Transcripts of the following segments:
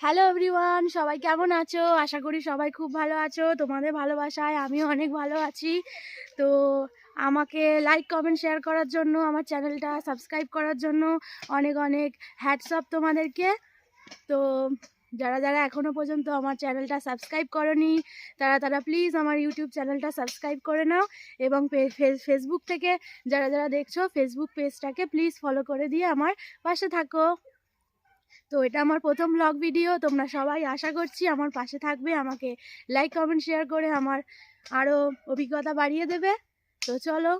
Hello everyone সবাই কেমন আছো? আশা করি সবাই খুব ভালো আছো। তোমাদের ভালোবাসায় আমিও অনেক ভালো আছি। তো আমাকে লাইক কমেন্ট শেয়ার করার জন্য, আমার চ্যানেলটা সাবস্ক্রাইব করার জন্য অনেক অনেক হ্যাটসঅপ তোমাদেরকে। তো যারা যারা এখনও পর্যন্ত আমার চ্যানেলটা সাবস্ক্রাইব করনি, তারা তারা প্লিজ আমার ইউটিউব চ্যানেলটা সাবস্ক্রাইব করে নাও এবং ফেসবুক থেকে যারা যারা দেখছ ফেসবুক পেজটাকে প্লিজ ফলো করে দিয়ে আমার পাশে থাকো। তো এটা আমার প্রথম ব্লগ ভিডিও তোমরা সবাই আশা করছি আমার পাশে থাকবে, আমাকে লাইক কমেন্ট শেয়ার করে আমার আরও অভিজ্ঞতা বাড়িয়ে দেবে। তো চলো।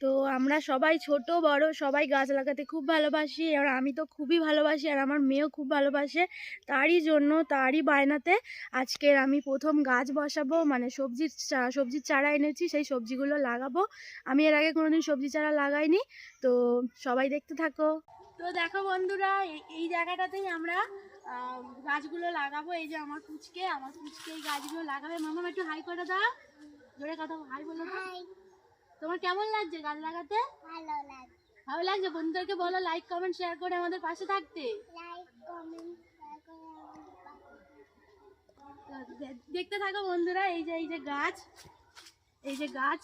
তো আমরা সবাই ছোট, বড়, সবাই গাছ লাগাতে খুব ভালোবাসি, আর আমি তো খুবই ভালোবাসি, আর আমার মেয়েও খুব ভালোবাসে। তারই জন্য, তারই বায়নাতে আজকের আমি প্রথম গাছ বসাবো মানে সবজির সবজির চারা এনেছি, সেই সবজিগুলো লাগাবো। আমি এর আগে কোনোদিন সবজি চারা লাগাইনি, তো সবাই দেখতে থাকো। তো দেখো বন্ধুরা এই- জায়গাটাতেই আমরা গাছগুলো লাগাবো। এই যে আমার পুচকে আমার পুচকে এই গাছগুলো লাগাবে। মামা একটু হাই করে দাও। জোরে কথা হাই বলো তোমার কেমন লাগছে গাছ লাগাতে? ভালো লাগে ভালো লাগছে? বন্ধুদেরকে বলো লাইক কমেন্ট শেয়ার করে আমাদের পাশে থাকতে। দেখতে থাকো বন্ধুরা এই যে এই যে গাছ। এই যে গাছ।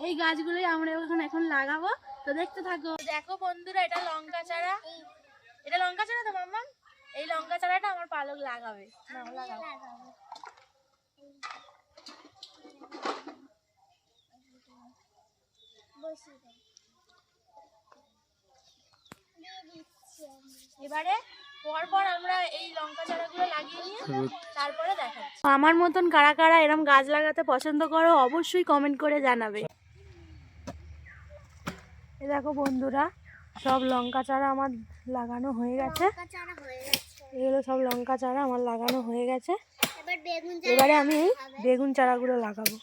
এই গাছগুলোই আমরা এখন এখন লাগাবো। তো দেখতে থাকো। দেখো বন্ধুরা, এটা লঙ্কা চারা। এটা লঙ্কা চারা তো, মাম্মা? এই লঙ্কা চারাটা আমার পালক লাগাবে। লাগাও। লাগাবো। এবারে, পরপর আমরা এই লঙ্কা চারাগুলো লাগিয়ে নিয়ে তারপরে দেখাচ্ছি। আমার মতন কারা কারা এরম গাছ লাগাতে পছন্দ করো, অবশ্যই কমেন্ট করে জানাবে। এ দেখো বন্ধুরা সব লঙ্কা চারা আমার লাগানো হয়ে গেছে। এগুলো সব লঙ্কা চারা আমার লাগানো হয়ে গেছে। এবার আমি বেগুন চারাগুলো লাগাবো।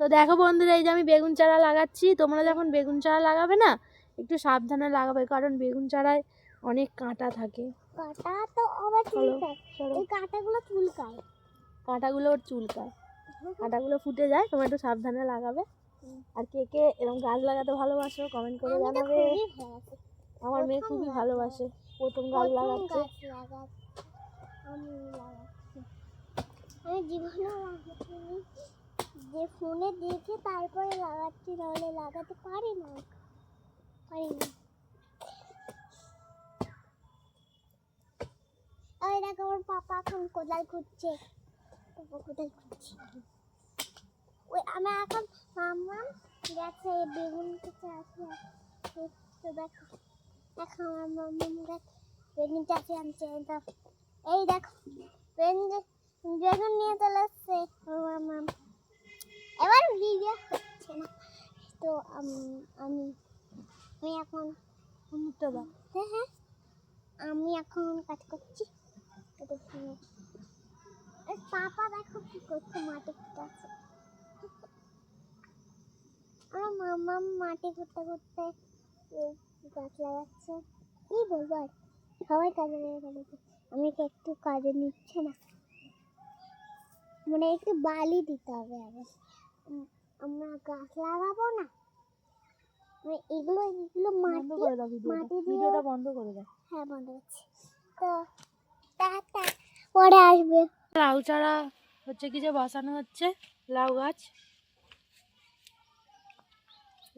তো দেখো বন্ধুরা এই যে আমি বেগুন চারা লাগাচ্ছি। তোমরা যখন বেগুন চারা লাগাবে না একটু সাবধানে লাগাবে কারণ বেগুন চারায় অনেক কাঁটা থাকে। কাঁটা তো আবার চুলকায় এই কাঁটাগুলো চুলকায়। কাঁটাগুলো ওর চুলকায়। কাঁটাগুলো ফুটে যায় তোমরা একটু সাবধানে লাগাবে। আর কে কে এরকম গাছ লাগাতে ভালোবাসো কমেন্ট করে জানাবে। আমার মেয়ে খুবই ভালোবাসে প্রথম গাছ লাগাচ্ছে। আমি জীবনে যে ফোনে দেখে তারপরে লাগাচ্ছি নাহলে লাগাতে পারি না। পারি না। ওই দেখো আমার পাপা এখন কোদাল খুঁজছে। পাপা কোদাল খুঁজছে। ওই আমি এখন মাম্মা গেছে বেগুন থেকে আসি তো দেখো দেখো আমার মাম্মা দেখ বেগুন চাষি আনছে, এই দেখো। বেগুন বেগুন নিয়ে চলে এসছে আমার মাম এবার ভিডিও হচ্ছে না। তো আমি আমি এখন দাও হ্যাঁ হ্যাঁ। আমি এখন কাজ করছি। পাপা দেখো কি করছে মাটি খুঁড়তে আছে আমার মামা মাটি খুঁড়তে এই গাছ লাগাচ্ছে। কি বলব আর? সবাই কাজে লেগে ফেলেছে আমি কি একটু কাজে নিচ্ছে না। মানে একটু বালি দিতে হবে আবার। আমরা গাছ লাগাবো না। মানে এগুলো এগুলো মাটি মাটি দিয়ে- ভিডিওটা বন্ধ করে দাও। হ্যাঁ বন্ধ হচ্ছে তো টাটা পরে আসবে। লাউ চারা হচ্ছে কি যে বসানো হচ্ছে? লাউ গাছ।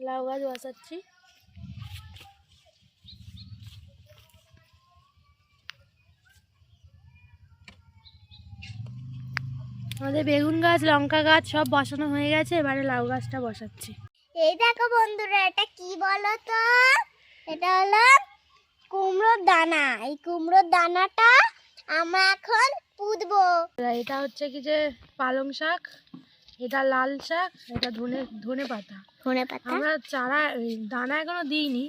লাউ গাছ বসাচ্ছি। আমাদের বেগুন গাছ লঙ্কা গাছ সব বসানো হয়ে গেছে এবারে লাউ গাছটা বসাচ্ছি। এই দেখো বন্ধুরা এটা কি বলো তো এটা হলো কুমড়োর দানা। এই কুমড়োর দানাটা আমরা এখন পুঁতবো। এটা হচ্ছে কি যে পালং শাক এটা লাল শাক এটা ধনে ধনে পাতা। ধনে পাতা? আমরা চারা দানা এখনও দিইনি।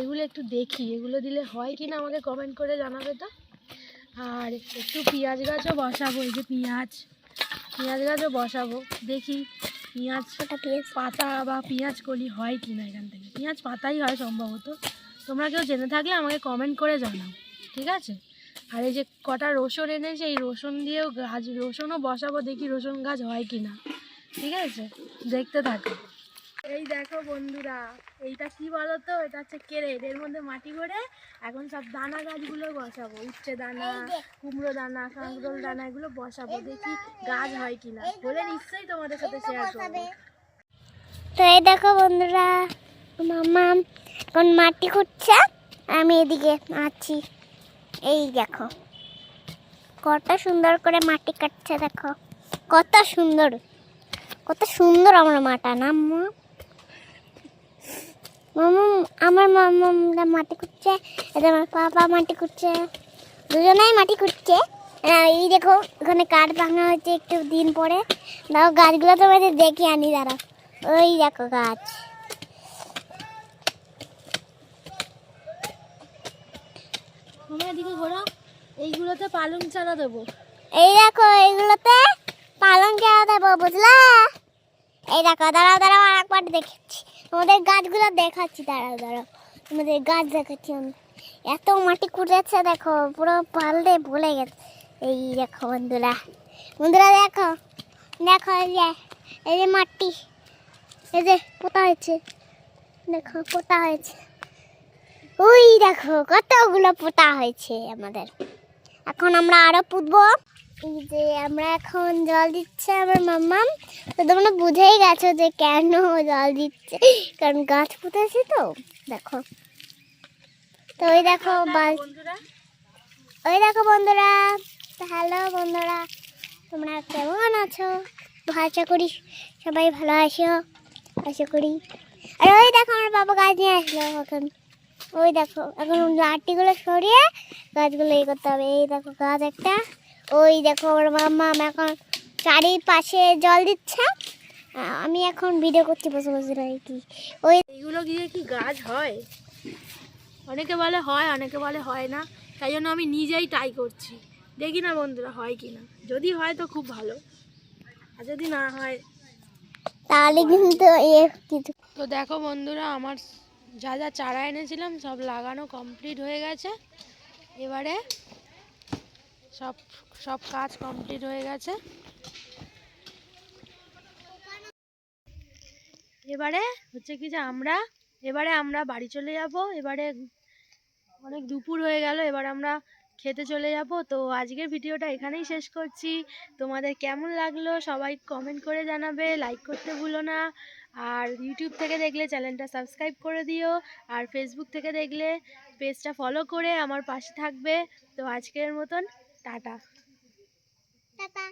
এগুলো একটু দেখি এগুলো দিলে হয় কি না আমাকে কমেন্ট করে জানাবে তো? আর একটু পেঁয়াজ গাছও বসাবো এই যে পেঁয়াজ। পেঁয়াজ গাছও বসাবো দেখি পেঁয়াজ পেয়েছি পাতা বা পেঁয়াজ কলি হয় কি না এখান থেকে। পেঁয়াজ পাতাই হয় সম্ভবত। তোমরা কেউ জেনে থাকলে আমাকে কমেন্ট করে জানাও ঠিক আছে? আর এই যে কটা রসুন এনেছে এই রসুন দিয়েও গাছ রসুনও বসাবো দেখি রসুন গাছ হয় কি না ঠিক আছে? দেখতে থাকো। এই দেখো বন্ধুরা এইটা কি বলো তো এটা হচ্ছে কেরেট এর মধ্যে মাটি ভরে এখন সব দানা গাছগুলো বসাবো উচ্ছে দানা কুমড়ো দানা কাঁকরোল দানা এগুলো বসাবো দেখি গাছ হয় কিনা। বলে নিশ্চয়ই তোমাদের সাথে শেয়ার করব। তো এই দেখো বন্ধুরা মামা এখন মাটি খুঁড়ছে আমি এদিকে আছি। এই দেখো কত সুন্দর করে মাটি কাটছে দেখো। কত সুন্দর কত সুন্দর আমরা মাটা না মা? মামা আমার মামা মাটি খুঁড়ছে এটা আমার পাপা মাটি খুঁড়ছে। দুজনেই মাটি আহ, এই দেখো ওখানে কাঠ ভাঙা হয়েছে একটু দিন পরে। দাও গাছগুলো তো দেখি আনি দাঁড়া ওই দেখো গাছ। এদিকে ঘোরা এইগুলোতে পালং চারা দেবো। এই দেখো এইগুলোতে পালং চারা দেবো বুঝলা? এই দেখো দাঁড়াও দাঁড়াও আর একবার দেখেছি। তোমাদের গাছগুলো দেখাচ্ছি, দাঁড়াও দাঁড়াও। আমাদের গাছ দেখাচ্ছি আমি। এত মাটি কুড়েছে, দেখো, পুরো পালতে ভুলে গেছে। এই দেখো, বন্ধুরা বন্ধুরা, দেখো দেখো, এই যে এই যে মাটি, এই যে পোতা হয়েছে। দেখো, পোতা হয়েছে। ওই দেখো, কতগুলো পোতা হয়েছে আমাদের। এখন আমরা আরও পুঁতবো। এই যে আমরা এখন জল দিচ্ছে আমার মাম্মাম তো তোমরা বুঝেই গেছো যে কেন জল দিচ্ছে। কারণ গাছ পুঁতেছি তো দেখো। তো ওই দেখো ওই দেখো বন্ধুরা হ্যালো বন্ধুরা তোমরা কেমন আছো? আশা করি সবাই ভালো আছো আশা করি। আর ওই দেখো আমার বাবা গাছ নিয়ে আসলো এখন। ওই দেখো এখন লাঠিগুলো সরিয়ে গাছগুলো ইয়ে করতে হবে। এই দেখো গাছ একটা। ওই দেখো আমার মাম্মা এখন চারিপাশে জল দিচ্ছে। আমি এখন ভিডিও করছি বসে বসে আর কি ওই এইগুলো গিয়ে কি গাছ হয়? অনেকে বলে হয় অনেকে বলে হয় না। তাই জন্য আমি নিজেই ট্রাই করছি। দেখি না বন্ধুরা হয় কি না। যদি হয় তো খুব ভালো। আর যদি না হয় তাহলে কিন্তু কিছু তো দেখো বন্ধুরা আমার যা যা চারা এনেছিলাম সব লাগানো কমপ্লিট হয়ে গেছে। এবারে সব সব কাজ কমপ্লিট হয়ে গেছে। এবারে হচ্ছে কি যে আমরা, এবারে আমরা বাড়ি চলে যাব। এবারে অনেক দুপুর হয়ে গেল, এবার আমরা খেতে চলে যাব। তো আজকের ভিডিওটা এখানেই শেষ করছি। তোমাদের কেমন লাগল সবাই কমেন্ট করে জানাবে লাইক করতে ভুলো না। আর ইউটিউব থেকে দেখলে চ্যানেলটা সাবস্ক্রাইব করে দিও। আর ফেসবুক থেকে দেখলে পেজটা ফলো করে আমার পাশে থাকবে। তো আজকের মতন টাটা টাটা